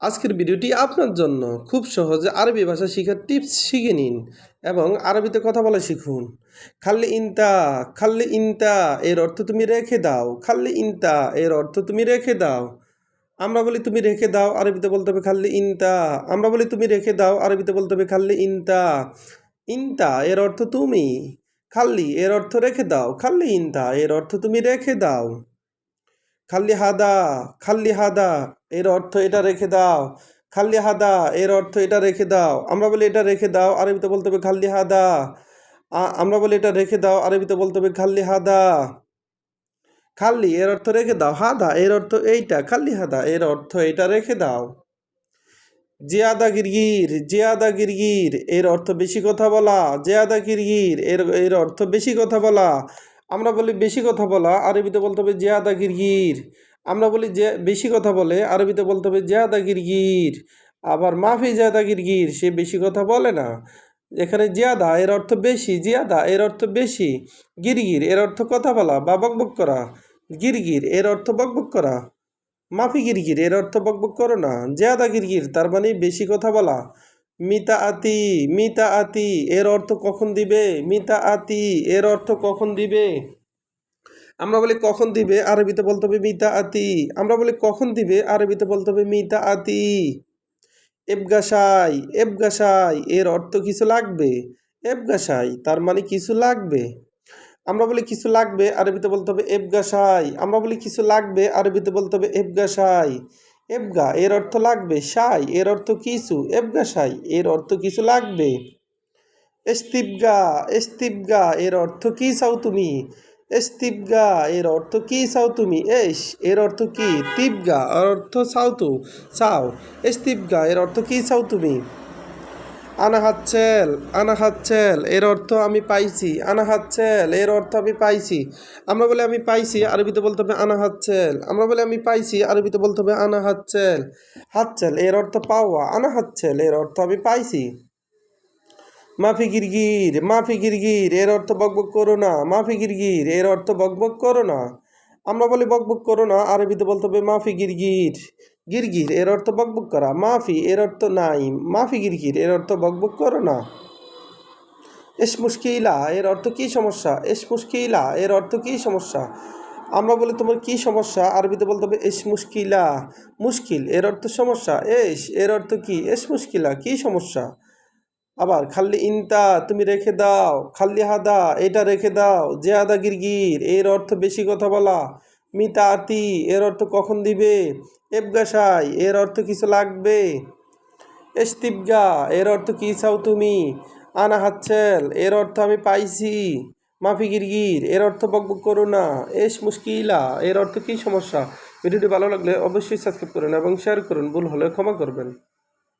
আজকের ভিডিওটি আপনার জন্য। খুব সহজে আরবি ভাষা শেখার টিপস শিখে নিন এবং আরবিতে কথা বলা শিখুন। খাল্লি ইনতা খাল্লি ইনতা, এর অর্থ তুমি রেখে দাও। খাল্লি ইনতা, এর অর্থ তুমি রেখে দাও। আমরা বলি তুমি রেখে দাও, আরবিতে বলতে হবে খাল্লি ইনতা। আমরা বলি তুমি রেখে দাও, আরবিতে বলতে হবে খাল্লি ইনতা। ইনতা, এর অর্থ তুমি। খাল্লি, এর অর্থ রেখে দাও। খাল্লি ইনতা, এর অর্থ তুমি রেখে দাও। খাল্লি হাদা খাল্লি হাদা। এর অর্থ এটা রেখে দাও। খাল্লি হাদা, এর অর্থ এটা রেখে দাও। আমরা বলি এটা রেখে দাও, আরবিতে বলতে হবে খাল্লি হাদা। আমরা বলি এটা রেখে দাও, আরবিতে বলতে হবে খাল্লি হাদা। খাল্লি এর অর্থ রেখে দাও। হাদা, এর অর্থ এইটা। খাল্লি হাদা, এর অর্থ এটা রেখে দাও। জিয়াদা গিরগির জিয়াদা গিরগির, এর অর্থ বেশি কথা বলা। জিয়াদা গিরগির, এর এর অর্থ বেশি কথা বলা। আমরা বলি বেশি কথা বলা, আরবিতে বলতে হবে জিয়াদা গিরগির। আমরা বলি যে, বেশি কথা বলে, আরবিতে বলতে হবে জিয়াদা গিরগির। আবার মাফি জিয়াদা গিরগির, সে বেশি কথা বলে না। এখানে জিয়াদা এর অর্থ বেশি জিয়াদা এর অর্থ বেশি। গিরগির, এর অর্থ কথা বলা বা বকবক করা। গিরগির, এর অর্থ বকবক করা। মাফি গিরগির, এর অর্থ বকবক করো না। জিয়াদা গিরগির, তার মানে বেশি কথা বলা। মিতা আতি মিতা আতি এর অর্থ কখন দিবে? মিতা আতি এর অর্থ কখন দিবে? আমরা বলি, কখন দিবে? আরবিতে বলতে হবে, মিতা আতি। আমরা বলি, কখন দিবে? আরবিতে বলতে হবে, মিতা আতি। এবগাসাই এবগাসাই এর অর্থ কিছু লাগবে। এবগাসাই তার মানে কিছু লাগবে। আমরা বলি, কিছু লাগবে। আরবিতে বলতে হবে এবগাসাই আমরা বলি, কিছু লাগবে। আরবিতে বলতে হবে এবগাসাই এবগা। এর অর্থ লাগবে, সাই। এর অর্থ কিছু এবগাসাই এর অর্থ কিছু লাগবে। এস্তিবগা। এস্তিবগা। এর অর্থ কি চাও তুমি? এস্তিবগা, এর অর্থ কি চাও তুমি? এস, এর অর্থ কি? তিবগা, এর অর্থ চাও তো? চাও। এস্তিবগা, এর অর্থ কি চাও তুমি? আনা হাতছেল আনা হাতছেল এর অর্থ আমি পাইছি। আনা হাতছেল এর অর্থ আমি পাইছি। আমরা বলে আমি পাইছি, আরবিতে বলতে হবে আনা হাতছেল আমরা বলে আমি পাইছি, আরবিতে বলতে হবে আনা হাতছেল হাতছেল এর অর্থ পাওয়া। আনা হাতছেল এর অর্থ আমি পাইছি। মাফি গিরগির মাফি গিরগির, এর অর্থ বকবক করো না। মাফি গিরগির, এর অর্থ বকবক করো না। আমরা বলি বকবক করো না, আরবিতে বলতে হবে মাফি গিরগির। গিরগির, এর অর্থ বকবক করা। মাফি, এর অর্থ নাই। মাফি গিরগির, এর অর্থ বকবক করো না। এস মুশকিলা, এর অর্থ কী সমস্যা? এস মুশকিলা, এর অর্থ কী সমস্যা? আমরা বলি তোমার কি সমস্যা? আরবিতে বলতে হবে এস মুশকিলা। মুশকিল, এর অর্থ সমস্যা। এস, এর অর্থ কি? এস মুশকিলা, কী সমস্যা? আবার খাল্লি ইনতা, তুমি রেখে দাও। খাল্লি হাদা এটা রেখে দাও। যে আদা গিরগির, এর অর্থ বেশি কথা বলা। মিতা আতি এর অর্থ কখন দিবে? এবগাসাই এর অর্থ কিছু লাগবে? এস্তিবগা এর অর্থ কী চাও তুমি? আনা হাতছেল এর অর্থ আমি পাইছি। মাফি গিরগির, এর অর্থ বকবক করো না। এস মুশকিলা, এর অর্থ কী সমস্যা? ভিডিওটি ভালো লাগলে অবশ্যই সাবস্ক্রাইব করুন এবং শেয়ার করুন। ভুল হলে ক্ষমা করবেন।